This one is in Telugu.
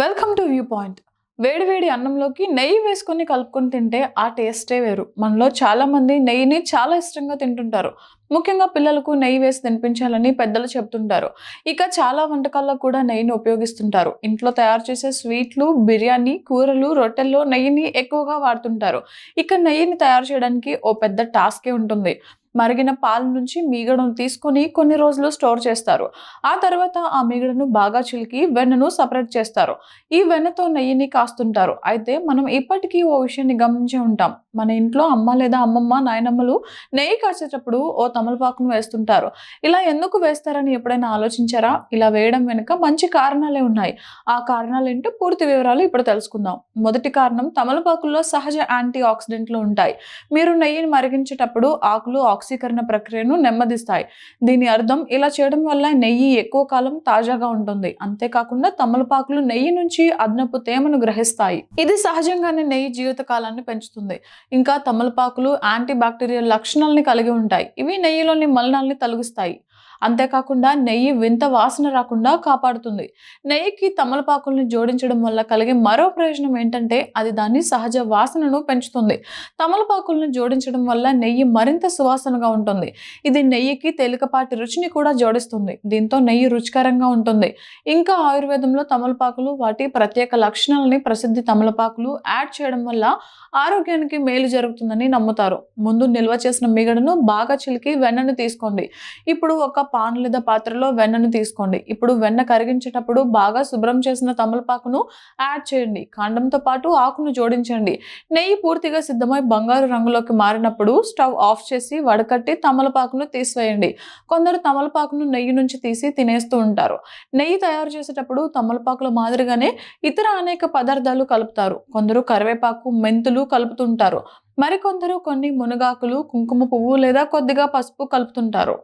వెల్కమ్ టు వ్యూ పాయింట్ వేడివేడి అన్నంలోకి నెయ్యి వేసుకొని కలుపుకొని తింటే ఆ టేస్టే వేరు. మనలో చాలామంది నెయ్యిని చాలా ఇష్టంగా తింటుంటారు. ముఖ్యంగా పిల్లలకు నెయ్యి వేసి తినిపించాలని పెద్దలు చెప్తుంటారు. ఇక చాలా వంటకాల్లో కూడా నెయ్యిని ఉపయోగిస్తుంటారు. ఇంట్లో తయారు చేసే స్వీట్లు బిర్యానీ కూరలు రొట్టెల్లో నెయ్యిని ఎక్కువగా వాడుతుంటారు. ఇక నెయ్యిని తయారు చేయడానికి ఓ పెద్ద టాస్కే ఉంటుంది. మరిగిన పాల నుంచి మీగడను తీసుకొని కొన్ని రోజులు స్టోర్ చేస్తారు. ఆ తర్వాత ఆ మీగడను బాగా చిలికి వెన్నను సపరేట్ చేస్తారు. ఈ వెన్నతో నెయ్యిని కాస్తుంటారు. అయితే మనం ఇప్పటికీ ఓ విషయాన్ని గమనించి ఉంటాం. మన ఇంట్లో అమ్మ లేదా అమ్మమ్మ నాయనమ్మలు నెయ్యి కాసేటప్పుడు ఓ తమలపాకును వేస్తుంటారు. ఇలా ఎందుకు వేస్తారని ఎప్పుడైనా ఆలోచించారా? ఇలా వేయడం వెనుక మంచి కారణాలే ఉన్నాయి. ఆ కారణాలు ఏంటో పూర్తి వివరాలు ఇప్పుడు తెలుసుకుందాం. మొదటి కారణం తమలపాకుల్లో సహజ యాంటీ ఆక్సిడెంట్లు ఉంటాయి. మీరు నెయ్యిని మరిగించేటప్పుడు ఆకులు ఆక్సీకరణ ప్రక్రియను నెమ్మదిస్తాయి. దీని అర్థం ఇలా చేయడం వల్ల నెయ్యి ఎక్కువ కాలం తాజాగా ఉంటుంది. అంతేకాకుండా తమలపాకులు నెయ్యి నుంచి అదనపు తేమను గ్రహిస్తాయి. ఇది సహజంగానే నెయ్యి జీవిత కాలాన్ని పెంచుతుంది. ఇంకా తమలపాకులు యాంటీ బ్యాక్టీరియల్ లక్షణాలని కలిగి ఉంటాయి. ఇవి నెయ్యిలోని మలినాల్ని తొలగిస్తాయి. అంతేకాకుండా నెయ్యి వింత వాసన రాకుండా కాపాడుతుంది. నెయ్యికి తమలపాకుల్ని జోడించడం వల్ల కలిగే మరో ప్రయోజనం ఏంటంటే అది దాని సహజ వాసనను పెంచుతుంది. తమలపాకుల్ని జోడించడం వల్ల నెయ్యి మరింత సువాసనగా ఉంటుంది. ఇది నెయ్యికి తేలికపాటి రుచిని కూడా జోడిస్తుంది. దీంతో నెయ్యి రుచికరంగా ఉంటుంది. ఇంకా ఆయుర్వేదంలో తమలపాకులు వాటి ప్రత్యేక లక్షణాలని ప్రసిద్ధి తమలపాకులు యాడ్ చేయడం వల్ల ఆరోగ్యానికి మేలు జరుగుతుందని నమ్ముతారు. ముందు నిల్వ చేసిన మిగడను బాగా చిలికి వెన్నను తీసుకోండి. ఇప్పుడు ఒక పాన్ లేదా పాత్రలో వెన్నను తీసుకోండి. ఇప్పుడు వెన్న కరిగించేటప్పుడు బాగా శుభ్రం చేసిన తమలపాకును యాడ్ చేయండి. కాండంతో పాటు ఆకును జోడించండి. నెయ్యి పూర్తిగా సిద్ధమై బంగారు రంగులోకి మారినప్పుడు స్టవ్ ఆఫ్ చేసి వడకట్టి తమలపాకును తీసివేయండి. కొందరు తమలపాకును నెయ్యి నుంచి తీసి తినేస్తూ ఉంటారు. నెయ్యి తయారు చేసేటప్పుడు తమలపాకుల మాదిరిగానే ఇతర అనేక పదార్థాలు కలుపుతారు. కొందరు కరివేపాకు మెంతులు కలుపుతుంటారు. మరికొందరు కొన్ని మునగాకులు కుంకుమ పువ్వు లేదా కొద్దిగా పసుపు కలుపుతుంటారు.